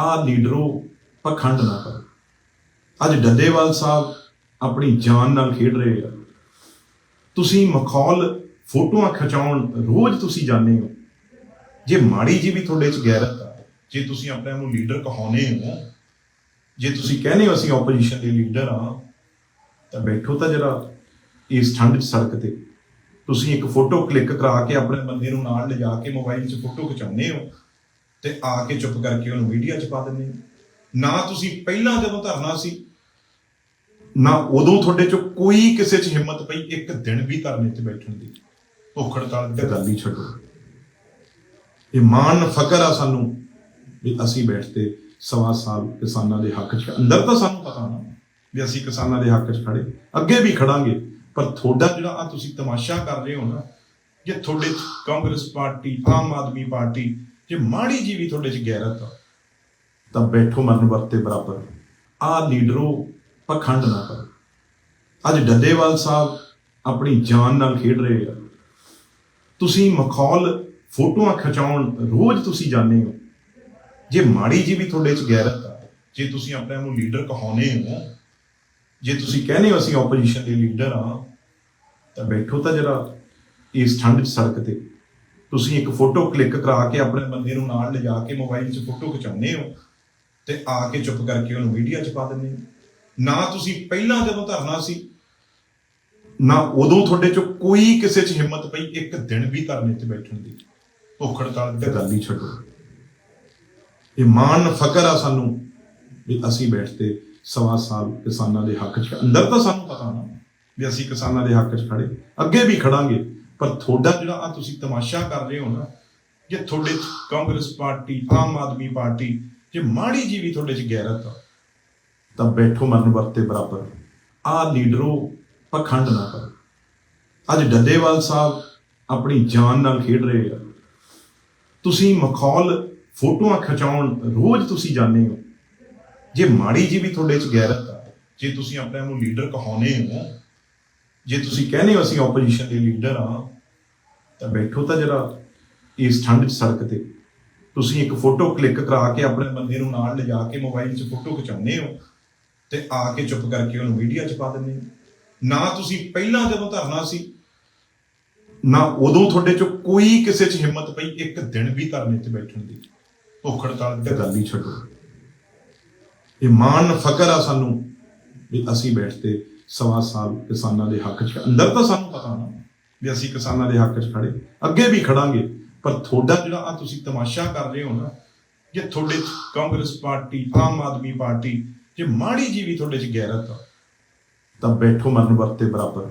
ਆ ਲੀਡਰੋ ਪਖੰਡ ਨਾ ਕਰੋ। ਅੱਜ ਡੱਲੇਵਾਲ ਸਾਹਿਬ ਆਪਣੀ ਜਾਨ ਨਾਲ ਖੇਡ ਰਹੇ ਆ। ਤੁਸੀਂ ਮਖੌਲ ਫੋਟੋਆਂ ਖਿਚਾਉਣ ਰੋਜ਼ ਤੁਸੀਂ ਜਾਂਦੇ ਹੋ। ਜੇ ਮਾੜੀ ਜੀ ਵੀ ਤੁਹਾਡੇ ਚ ਗੈਰਤ ਆ, ਜੇ ਤੁਸੀਂ ਆਪਣੇ ਨੂੰ ਲੀਡਰ ਕਹਾਉਨੇ ਹੋ, ਜੇ ਤੁਸੀਂ ਕਹਿੰਦੇ ਹੋ ਅਸੀਂ ਆਪੋਜੀਸ਼ਨ ਦੇ ਲੀਡਰ ਆ ਤਾਂ ਬੈਠੋ ਤਾਂ ਜਰਾ ਇਸ ਠੰਡ 'ਚ ਸੜਕ ਤੇ। ਤੁਸੀਂ ਇੱਕ ਫੋਟੋ ਕਲਿੱਕ ਕਰਾ ਕੇ ਆਪਣੇ ਬੰਦੇ ਨੂੰ ਨਾਲ ਲਿਜਾ ਕੇ ਮੋਬਾਈਲ 'ਚ ਫੋਟੋ ਖਿਚਾਉਂਦੇ ਹੋ। ਤੇ ਆ ਕੇ ਚੁੱਪ ਕਰਕੇ ਉਹਨੂੰ ਮੀਡੀਆ 'ਚ ਪਾ ਦਿੰਦੇ ਨਾ ਤੁਸੀਂ ਪਹਿਲਾਂ ਜਦੋਂ ਧਰਨਾ ਸੀ ਨਾ ਉਦੋਂ ਤੁਹਾਡੇ 'ਚ ਕੋਈ ਕਿਸੇ 'ਚ ਹਿੰਮਤ ਪਈ ਇੱਕ ਦਿਨ ਵੀ ਧਰਨੇ 'ਤੇ ਬੈਠਣ ਦੀ। ਭੁੱਖ ਹੜਤਾਲ ਦੀ। ਗੱਲ ਹੀ ਛੱਡੋ। ਇਹ ਮਾਣ ਫਕਰ ਆ ਸਾਨੂੰ ਵੀ ਅਸੀਂ ਬੈਠਦੇ ਸਵਾ ਸਾਲ ਕਿਸਾਨਾਂ ਦੇ ਹੱਕ 'ਚ। ਅੰਦਰ ਤਾਂ ਸਾਨੂੰ ਪਤਾ ਨਾ ਵੀ ਅਸੀਂ ਕਿਸਾਨਾਂ ਦੇ ਹੱਕ 'ਚ ਖੜੇ। ਅੱਗੇ ਵੀ ਖੜਾਂਗੇ। ਪਰ ਤੁਹਾਡਾ ਜਿਹੜਾ ਆ ਤੁਸੀਂ ਤਮਾਸ਼ਾ ਕਰ ਰਹੇ ਹੋ ਨਾ ਜੇ ਤੁਹਾਡੇ ਕਾਂਗਰਸ ਪਾਰਟੀ ਆਮ ਆਦਮੀ ਪਾਰਟੀ ਜੇ ਮਾੜੀ ਜੀ ਵੀ ਤੁਹਾਡੇ 'ਚ ਗੈਰਤ ਆ, ਤਾਂ ਬੈਠੋ ਮਰਨ ਵਰਤੇ ਬਰਾਬਰ। ਆ ਲੀਡਰੋ ਪਖੰਡ ਨਾ ਕਰੋ। ਅੱਜ ਡੱਲੇਵਾਲ ਸਾਹਿਬ ਆਪਣੀ ਜਾਨ ਨਾਲ ਖੇਡ ਰਹੇ ਆ। ਤੁਸੀਂ ਮਖੌਲ ਫੋਟੋਆਂ ਖਿਚਾਉਣ ਰੋਜ਼ ਤੁਸੀਂ ਜਾਂਦੇ ਹੋ। ਜੇ ਮਾੜੀ ਜੀ ਵੀ ਤੁਹਾਡੇ 'ਚ ਗੈਰਤ ਆ, ਜੇ ਤੁਸੀਂ ਆਪਣੇ ਨੂੰ ਲੀਡਰ ਕਹਾਉਨੇ ਹੋ, ਜੇ ਤੁਸੀਂ ਕਹਿੰਦੇ ਹੋ ਅਸੀਂ ਆਪੋਜੀਸ਼ਨ ਦੇ ਲੀਡਰ ਆ ਤਾਂ ਬੈਠੋ ਤਾਂ ਜਰਾ ਇਸ ਠੰਡ 'ਚ ਸੜਕ ਤੇ। ਤੁਸੀਂ ਇੱਕ ਫੋਟੋ ਕਲਿੱਕ ਕਰਾ ਕੇ ਆਪਣੇ ਬੰਦੇ ਨੂੰ ਨਾਲ ਲਿਜਾ ਕੇ ਮੋਬਾਈਲ 'ਚ ਫੋਟੋ ਖਿਚਾਉਂਦੇ ਹੋ ਤੇ ਆ ਕੇ ਚੁੱਪ ਕਰਕੇ ਉਹਨੂੰ ਮੀਡੀਆ 'ਚ ਪਾ ਦਿੰਦੇ ਹੋ। ਨਾ ਤੁਸੀਂ ਪਹਿਲਾਂ ਜਦੋਂ ਧਰਨਾ ਸੀ ਨਾ ਉਦੋਂ ਤੁਹਾਡੇ 'ਚ ਕੋਈ ਕਿਸੇ 'ਚ ਹਿੰਮਤ ਪਈ ਇੱਕ ਦਿਨ ਵੀ ਧਰਨੇ 'ਤੇ ਬੈਠਣ ਦੀ। ਭੁੱਖ ਹੜਤਾਲ ਦੀ। ਤਾਂ ਗੱਲ ਹੀ ਛੱਡੋ। ਇਹ ਮਾਣ ਫਕਰ ਆ ਸਾਨੂੰ ਵੀ ਅਸੀਂ ਬੈਠਦੇ ਸਵਾ ਸਾਲ ਕਿਸਾਨਾਂ ਦੇ ਹੱਕ 'ਚ। ਅੰਦਰ ਤਾਂ ਸਾਨੂੰ ਪਤਾ ਨਾ ਵੀ ਅਸੀਂ ਕਿਸਾਨਾਂ ਦੇ ਹੱਕ 'ਚ ਖੜੇ। ਅੱਗੇ ਵੀ ਖੜਾਂਗੇ। ਪਰ ਤੁਹਾਡਾ ਜਿਹੜਾ ਆ ਤੁਸੀਂ ਤਮਾਸ਼ਾ ਕਰ ਰਹੇ ਹੋ ਨਾ, ਜੇ ਤੁਹਾਡੇ 'ਚ ਕਾਂਗਰਸ ਪਾਰਟੀ, ਆਮ ਆਦਮੀ ਪਾਰਟੀ, ਜੇ ਮਾੜੀ ਜੀ ਵੀ ਤੁਹਾਡੇ 'ਚ ਗੈਰਤ ਆ, ਤਾਂ ਬੈਠੋ ਮਰਨ ਵਰਤੇ ਬਰਾਬਰ। ਆ ਲੀਡਰੋ, ਪਖੰਡ ਨਾ ਕਰੋ। ਅੱਜ ਡੱਲੇਵਾਲ ਸਾਹਿਬ ਆਪਣੀ ਜਾਨ ਨਾਲ ਖੇਡ ਰਹੇ ਆ। ਤੁਸੀਂ ਮਖੌਲ ਫੋਟੋਆਂ ਖਿਚਾਉਣ ਰੋਜ਼ ਤੁਸੀਂ ਜਾਂਦੇ ਹੋ। ਜੇ ਮਾੜੀ ਜੀ ਵੀ ਤੁਹਾਡੇ 'ਚ ਗੈਰਤ ਆ, ਜੇ ਤੁਸੀਂ ਆਪਣੇ ਆਪ ਨੂੰ ਲੀਡਰ ਕਹਾਉਨੇ ਹੋ ਜੇ ਤੁਸੀਂ ਕਹਿੰਦੇ ਹੋ ਅਸੀਂ ਆਪੋਜੀਸ਼ਨ ਦੇ ਲੀਡਰ ਆ ਤਾਂ ਬੈਠੋ ਤਾਂ ਜਰਾ ਇਸ ਠੰਡ 'ਚ ਸੜਕ ਤੇ। ਤੁਸੀਂ ਇੱਕ ਫੋਟੋ ਕਲਿੱਕ ਕਰਾ ਕੇ ਆਪਣੇ ਬੰਦੇ ਨੂੰ ਨਾਲ ਲਿਜਾ ਕੇ ਮੋਬਾਈਲ 'ਚ ਫੋਟੋ ਖਿਚਾਉਂਦੇ ਹੋ ਤੇ ਆ ਕੇ ਚੁੱਪ ਕਰਕੇ ਉਹਨੂੰ ਮੀਡੀਆ 'ਚ ਪਾ ਦਿੰਦੇ ਹੋ। ਨਾ ਤੁਸੀਂ ਪਹਿਲਾਂ ਜਦੋਂ ਧਰਨਾ ਸੀ ਨਾ ਉਦੋਂ ਤੁਹਾਡੇ 'ਚ ਕੋਈ ਕਿਸੇ 'ਚ ਹਿੰਮਤ ਪਈ ਇੱਕ ਦਿਨ ਵੀ ਧਰਨੇ 'ਤੇ ਬੈਠਣ ਦੀ। ਭੁੱਖ ਹੜਤਾਲ ਦੀ ਗੱਲ ਹੀ ਛੱਡੋ। ਇਹ ਮਾਣ ਫਕਰ ਆ ਸਾਨੂੰ ਵੀ ਅਸੀਂ ਬੈਠਦੇ ਸਵਾ ਸਾਲ ਕਿਸਾਨਾਂ ਦੇ ਹੱਕ 'ਚ ਅੰਦਰ ਤਾਂ ਸਾਨੂੰ ਪਤਾ ਨਾ ਵੀ ਅਸੀਂ ਕਿਸਾਨਾਂ ਦੇ ਹੱਕ 'ਚ ਖੜੇ। ਅੱਗੇ ਵੀ ਖੜਾਂਗੇ। ਪਰ ਤੁਹਾਡਾ ਜਿਹੜਾ ਆ ਤੁਸੀਂ ਤਮਾਸ਼ਾ ਕਰ ਰਹੇ ਹੋ ਨਾ, ਜੇ ਤੁਹਾਡੇ 'ਚ ਕਾਂਗਰਸ ਪਾਰਟੀ, ਆਮ ਆਦਮੀ ਪਾਰਟੀ, ਜੇ ਮਾੜੀ ਜੀ ਵੀ ਤੁਹਾਡੇ 'ਚ ਗੈਰਤ ਆ, ਤਾਂ ਬੈਠੋ ਮਰਨ ਵਰਤੇ ਬਰਾਬਰ।